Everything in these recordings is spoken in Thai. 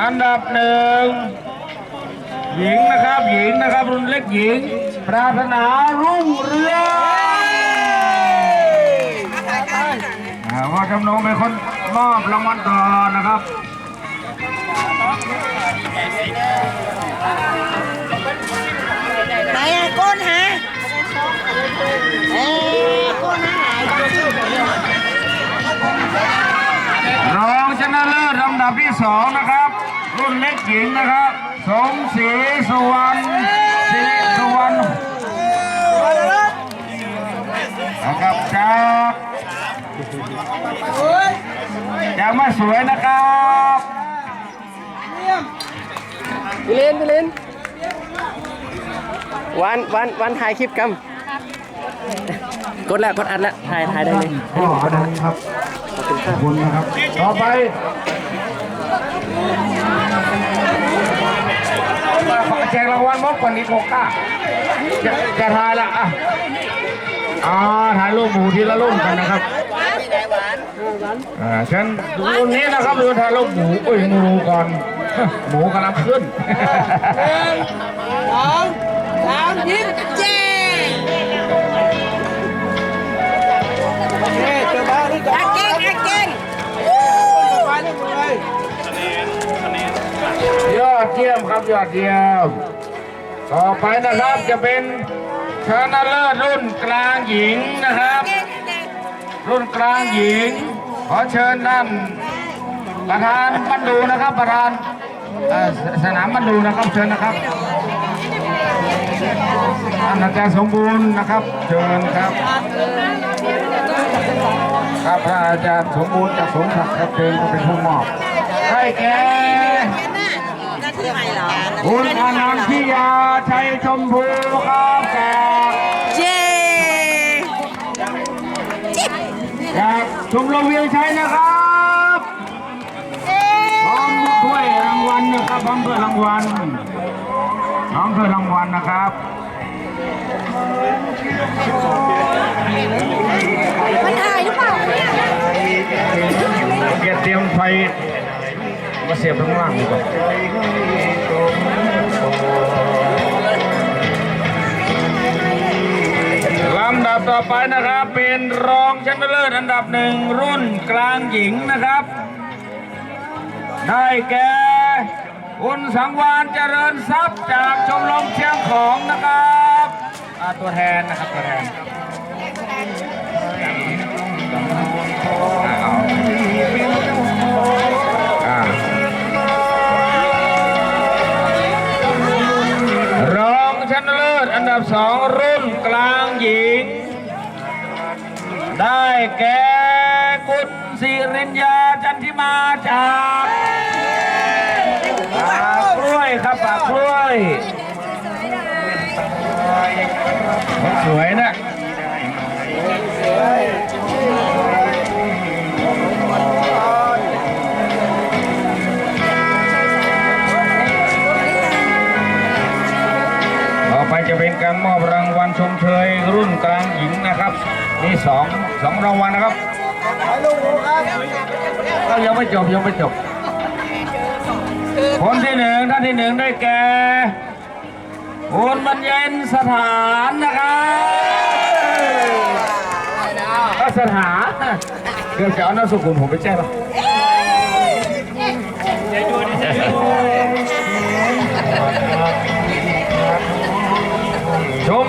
อันดับหนึ่งหญิงนะครับหญิงนะครับรุ่นเล็กหญิง ปรารถนารุ่งเรืองอ่าพ่อจำนงเป็นคนมอบรางวัลต่อนะครับไหนอะก้นฮะเอ้ยก้นหายไปชื่อผมเนี่ยรองชนะเลิศลำดับที่สองนะครับ รุ่นเล็กหญิงนะครับ สมศรีสุวรรณสิริสุวรรณนะครับจากจากมาสวยนะครับพี่เลนพี่เลนวันวันวันถ่ายคลิปกันกดแล้วกดอัดแล้วถ่ายถ่ายได้เลยพ่ออนันต์ครับขอบคุณนะครับ ต่อไป แจกรางวัลมอบกว่านี้โกก้าจะจะถ่ายละอะอ่าถ่ายรูปหมูทีละรูปกันนะครับอ่าฉันรุ่นนี้นะครับดูถ่ายรูปหมูโอ้ยหมูก่อน หมูกำลังขึ้นหนึ่งสองสามยิ้มเจ๊ ครับยอดเยี่ยมต่อไปนะครับจะเป็นชนะเลิศรุ่นกลางหญิงนะครับ รุ่นกลางหญิง ขอเชิญท่านประธานบรรดูนะครับ ประธานสนามบรรดูนะครับเชิญนะครับท่านอาจารย์สมบูรณ์นะครับ เชิญครับ ครับพระอาจารย์สมบูรณ์จากสงขลาครับเชิญก็เป็นผู้มอบให้แก่ มพูครับจากเจ๊จากชมรมเวียงชัยนะครับพร้อมถ้วยรางวัลนะครับพร้อมถ้วยรางวัลพร้อมถ้วยรางวัลนะครับมันถ่ายหรือเปล่าเกียรติเตรียมไฟมาเสียบข้างล่างดีกว่า ต่อไปนะครับ เป็นรองชนะเลิศอันดับหนึ่งรุ่นกลางหญิงนะครับ ได้แก่คุณสังวานเจริญทรัพย์จากชมรมเชียงของนะครับตัวแทนนะครับตัวแทนรองชนะเลิศอันดับสองรุ่นกลางหญิง ได้แก่คุณสิริญญาจันทิมาจากปากกล้วยครับปากกล้วย สวยนะ เป็นการมอบรางวัลชมเชยรุ่นกลางหญิงนะครับนี่สองสองรางวัลนะครับก็ยังไม่จบยังไม่จบคนที่หนึ่งท่านที่หนึ่งได้แก่คุณบรรเย็นสถานนะครับก็สถานเกือบจะเอานามสกุลผมไปแจ้งป่ะ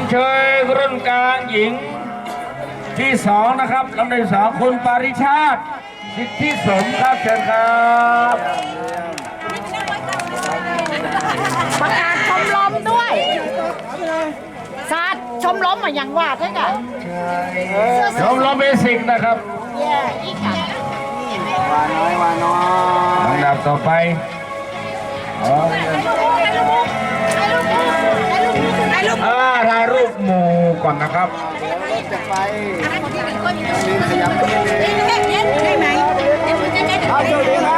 เชยรุ่นกลางหญิงที่สองนะครับลำดับที่สองคุณปาริชาติสิทธิสมครับเชิญครับประกาศชมรมด้วยศาสตร์ชมรมอะอย่างว่าใช่ไหมชมรมเบสิกนะครับแย่อีกอะลำดับต่อไป อ๋อไอ้ลูกอ่าถ่ายรูปหมู่ก่อนนะครับเย็นเย็นใช่ไหมเอาเดี๋ยวนี้นะ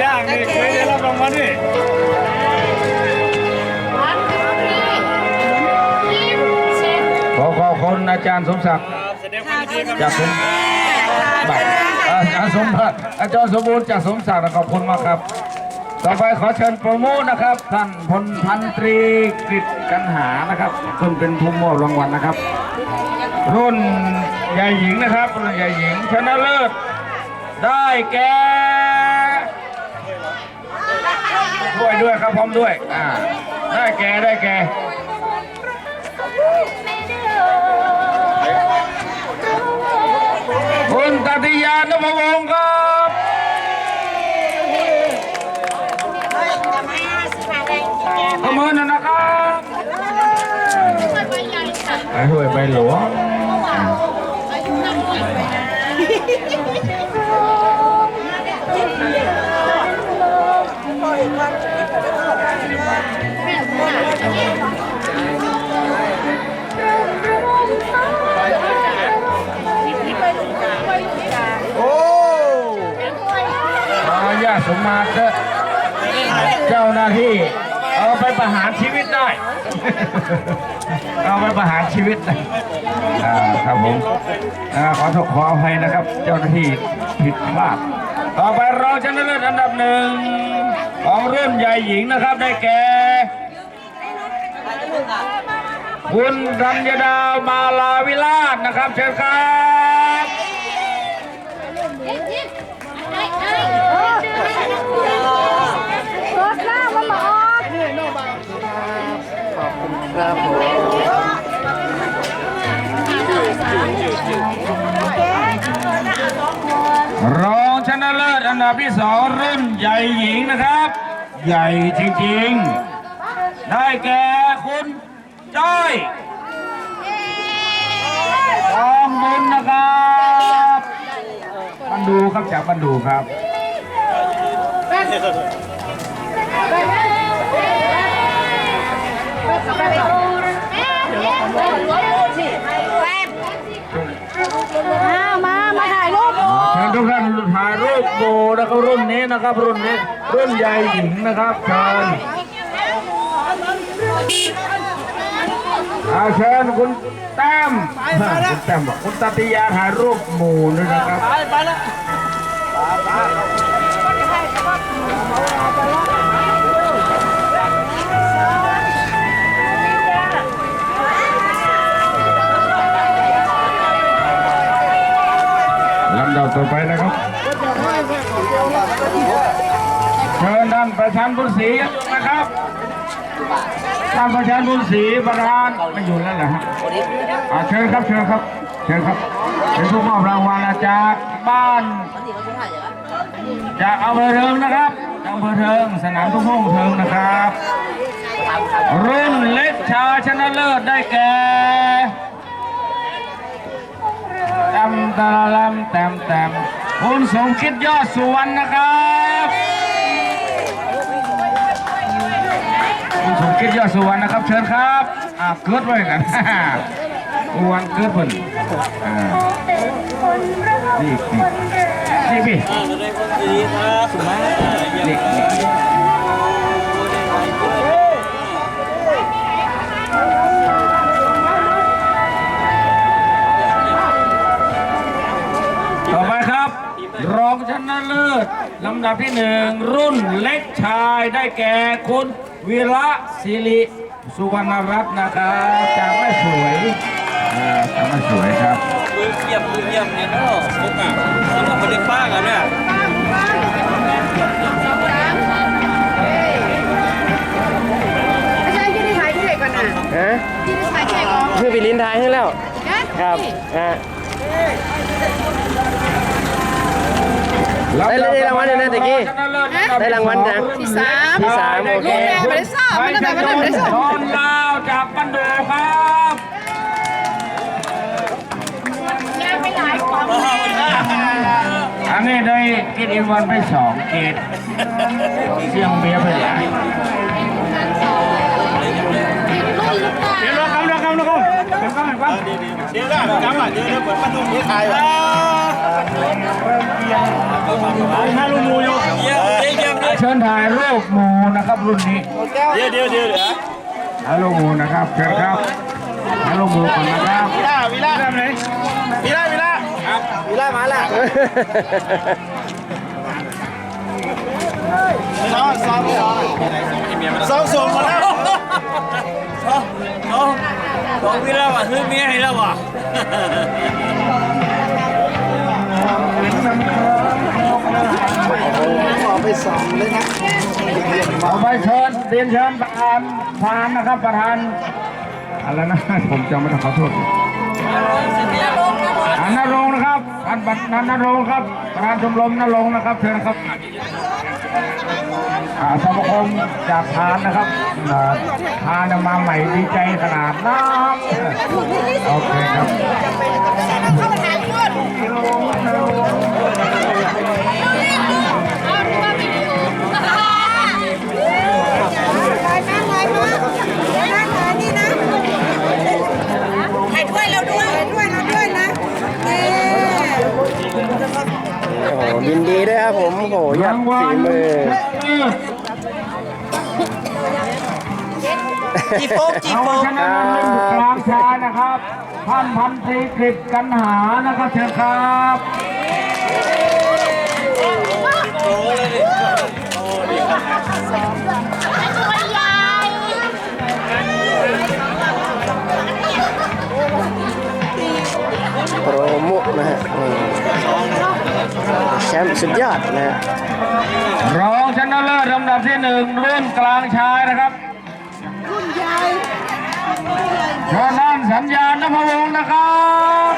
จ้างนี่เคยได้รับรางวัลนี่ขอขอบคุณอาจารย์สมศักดิ์จากผมอาจารย์สมบัติอาจารย์สมบูรณ์จากสมศักดิ์ขอบคุณมากครับ ต่อไปขอเชิญโปรโมทนะครับท่านพลพันตรีกฤษกันหานะครับซึ่งเป็นผู้มอบรางวัลนะครับ รุ่นใหญ่หญิงนะครับรุ่นใหญ่หญิงชนะเลิศได้แก่ด้วยด้วยครับพร้อมด้วยอ่าได้แก่ได้แก่คุณตติยานพวงศ์ครับ ขมือหนอยนะครับไอ้ห้วยใบหลวง ประหารชีวิตได้ เอาไปประหารชีวิตอ่าครับผมอ่าขอโทษขออภัยนะครับ เจ้าหน้าที่ผิดพลาด ต่อไปรองชนะเลิศอันดับหนึ่งของรุ่นใหญ่หญิงนะครับได้แก่คุณรัญญดามาลาวิลาศนะครับเชิญครับรถหน้ามันมาออ ครับผมรองชนะเลิศอันดับที่สองรุ่นใหญ่หญิงนะครับ ใหญ่จริงๆ ได้แก่คุณจ้อยทองบุญนะครับบันดูครับจากบันดูครับ มามา มาถ่ายรูปเชิญทุกท่านถ่ายรูปโบนะครับรุ่นนี้นะครับรุ่นนี้รุ่นใหญ่หญิงนะครับเชิญอาเชิญคุณแต้มคุณแต้มบอกคุณตติยาถ่ายรูปหมู่ด้วยนะครับลำดับต่อไปนะครับเชิญท่านประชานบุญศรีนะครับท่านประชานบุญศรีประธานไม่อยู่แล้วเหรอฮะเชิญครับเชิญครับเชิญครับเป็นผู้มอบรางวัลจากบ้านจากอำเภอเทิงนะครับอำเภอเทิงสนามทุ่งโฮงเทิงนะครับรุ่นเล็กชาชนะเลิศได้แก่ ตมตะลำแตมแตมคุณสมคิดยอดสุวรรณนะครับคุณสมคิดยอดสุวรรณนะครับ เชิญครับอ่าเกิดไว้กันสุวรรณเกิดเพิ่นอ่านี่นี่นี่พี่นี่นี่ นะเลิศลำดับที่หนึ่งรุ่นเล็กชายได้แก่คุณวีระศิริสุวรรณรัตน์นะครับจากแม่สวยอ่าจากแม่สวยครับมือเยี่ยมมือเยี่ยมเนี่ยก็ฟุกอะสำหรับประเด็นป้ากันเนี่ยไม่ใช่ที่ได้ถ่ายที่ไหนก่อนน่ะฮะที่ได้ถ่ายที่ไหนก่อนคือวิลินทายให้แล้วครับอ่า ได้ได้รางวัลเลยนะตะกี้ชนะเลิศอันดับได้รางวัลยังที่สามที่สามโอเคลูกแม่ไม่ได้สอบไม่ได้ไม่ได้ไม่ได้สอบทอนลาวจากบันดูครับยายไปหลายของอันนี้ได้กินอีกวันไปสองเกตเสียงเบียร์ไปหลายเดี๋ยวรอคำรอคำรอคำเป็นคำเป็นคำเดี๋ยวได้กำลังเดี๋ยวเหมือนประตูนี้ใครวะ ถ้าลุงมูอยู่เยี่ยมเยี่ยมเชิญถ่ายรูปหมูนะครับรุ่นนี้เดี๋ยวเดี๋ยวเดี๋ยวเดี๋ยวถ่ายรูปหมูนะครับเชิญครับถ่ายรูปหมูก่อนนะครับวิล่าวิล่าทำไหนวิล่าวิล่าครับมีล่ามาละซ้อมซ้อมซ้อมส่งมาแล้วเอาเอาบอกพี่แล้วว่ะซื้อเมียให้แล้วว่ะ ไปสองเลยนะเอาไปเชิญเรียนเชิญประธานพานนะครับประธานอะไรนะผมจำไม่ได้ขอโทษอันนรงค์นะครับอันบัตรนันนรงค์ครับประธานชมรมนรงค์นะครับเชิญครับอ่าสมาคมจากพานนะครับอ่าพานมาใหม่ดีใจขนาดน้ำโอเคครับ ยินดีด้วยครับผมโอ้โหยอดฝีมือจีโฟกจีเอาโฟกชนะเลิศกลางชายนะครับท่านพันตรีกฤษกันหานะครับเชิญครับโปรโมทนะฮะอืม แชมป์สุดยอดนะรองชนะเลิศลำดับที่หนึ่งรุ่นกลางชายนะครับเชิญท่านสัญญาณนพวงศ์นะครับ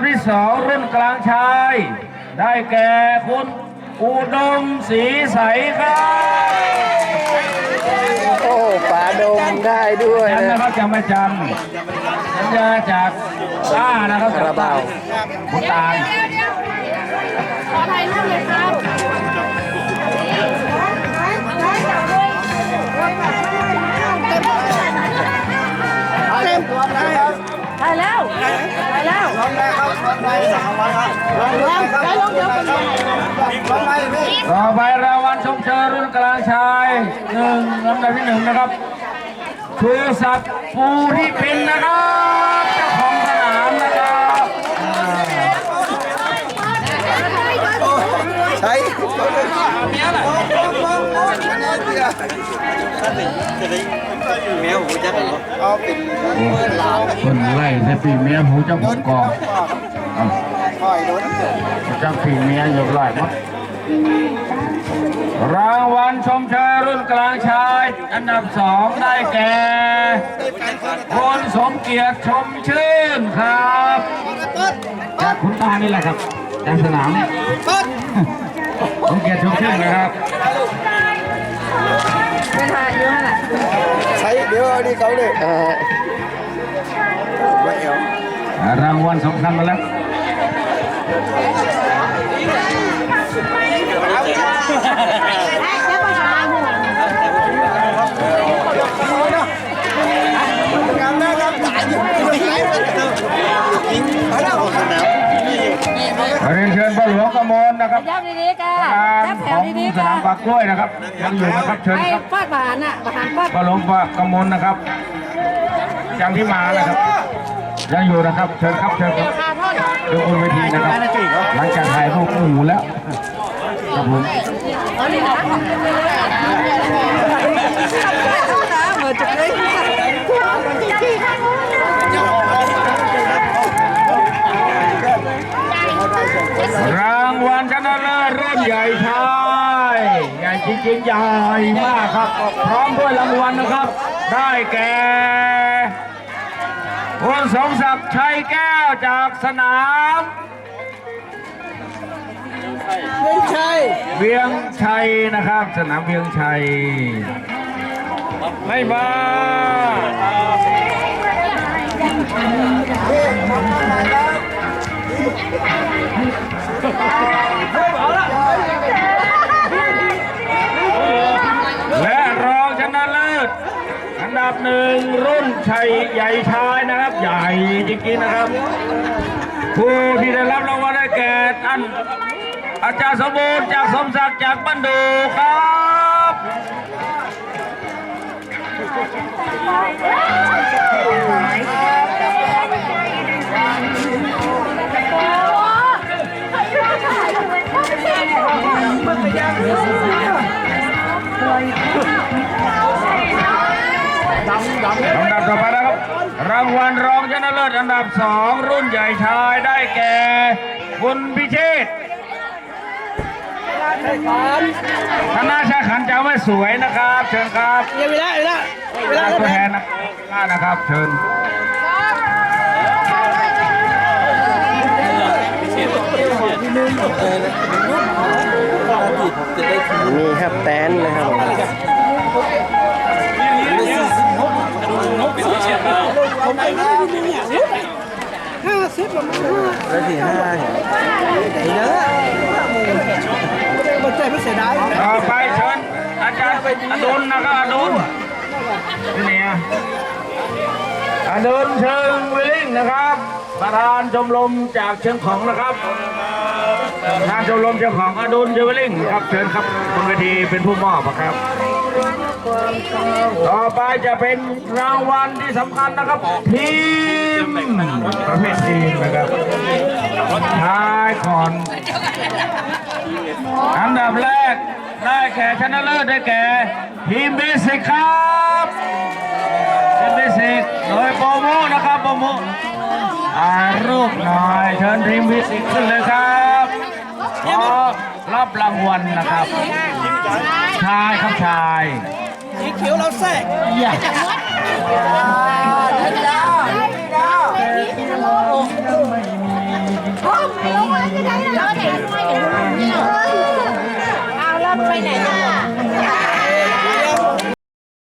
บที่สองรุ่นกลางชาย ได้แก่คุณอุดมศรีใสครับโอ้ป๋าดมได้ด้วยจำนะนะครับจำไม่จำสัญญาจากต้านะครับคาราบาวคุณตา ต่อไปรางวัลชมเชยรุ่นกลางชายหนึ่งลำดับที่หนึ่งนะครับชูศักดิ์ปูที่เป็นนะครับเจ้าของสนามนะครับใช่เมียผมจะเหรอเอาปิดคนไล่ใส่ปีเมียหูจ้าของกองเอา คอยโดนเจ้าปีเมียอยู่ไล่มั้งรางวัลชมเชยรุ่นกลางชาย อันดับสองได้แก่คนสมเกียรติชมชื่นครับจากคุณตานี่แหละครับจากสนามเนี่ยสมเกียรติชมชื่นนะครับใช้เดี๋ยวเอาดีเขาเลยเอ่อไม่เอารางวัลสำคัญมาแล้ว เถอะยิงไปแล้วสนามเรียนเชิญพ่อหลวงกมลนะครับยับดีๆค่ะการยับแถขวองดีสๆนาค่ะมปากกล้วยนะครับยังอยู่นะครับเชิญให้ครับฟาดบานอะบานฟาดพ่อหลวงปากกมลนะครับยังที่มานะครับ ยังอยู่นะครับ เชิญครับเชิญครับคาท่อนเดี๋ยวบนเวทีนะครับหลังจากถ่ายรูปหมูแล้วครับผมเอาเลยนะเหมือนจะได้รางวัลชนะเลิศรุ่นใหญ่ชายใหญ่จริงๆใหญ่มากครับ พร้อมด้วยรางวัลนะครับ ได้แก่ คุณสมศักดิ์ชัยแก้วจากสนามไม่ใช่เวียงชัยนะครับ สนามเวียงชัย ไม่มาพี่ทำอะไรครับและรองชนะเลิศ อันดับหนึ่งรุ่นชัยใหญ่ชายนะครับ ใหญ่จริงๆนะครับ ผู้ที่ได้รับรางวัลได้แก่ท่านอาจารย์สมบูรณ์จากสมศักดิ์จากบ้านดูครับ ลำดับต่อไปนะครับ รางวัลรองชนะเลิศอันดับสองรุ่นใหญ่ชายได้แก่ คุณพิเชษคณะชาขันจะไม่สวยนะครับ เชิญครับเวลาเวลาเวลาตัวแทนนะนะครับ เชิญมีครับแตนนะครับ ผมแล้วที่ห้าเห็นเยอะมันใจไม่เสียดายต่อไปเชิญอาจารย์อดุลนะครับอดุลนี่อดุลเชิงวิลลิ่งนะครับ ประธานชมรมจากเชียงของนะครับประธานชมรมเชียงของอดุลเชิงวิลลิ่งครับเชิญครับบนเวทีเป็นผู้มอบครับ ต่อไปจะเป็นรางวัลที่สำคัญนะครับ ทีมประเภททีมนะครับชายก่อนอันดับแรกได้แก่ชนะเลิศได้แก่ทีมเบสิกครับทีมเบสิกโดยโปรโมนะครับโปรโมถ่ายรูปหน่อยเชิญทีมเบสิกขึ้นเลยครับขอรับรางวัลนะครับ ชายครับชายสีเขียวเราแทรกอย่าเอาแล้วไปไห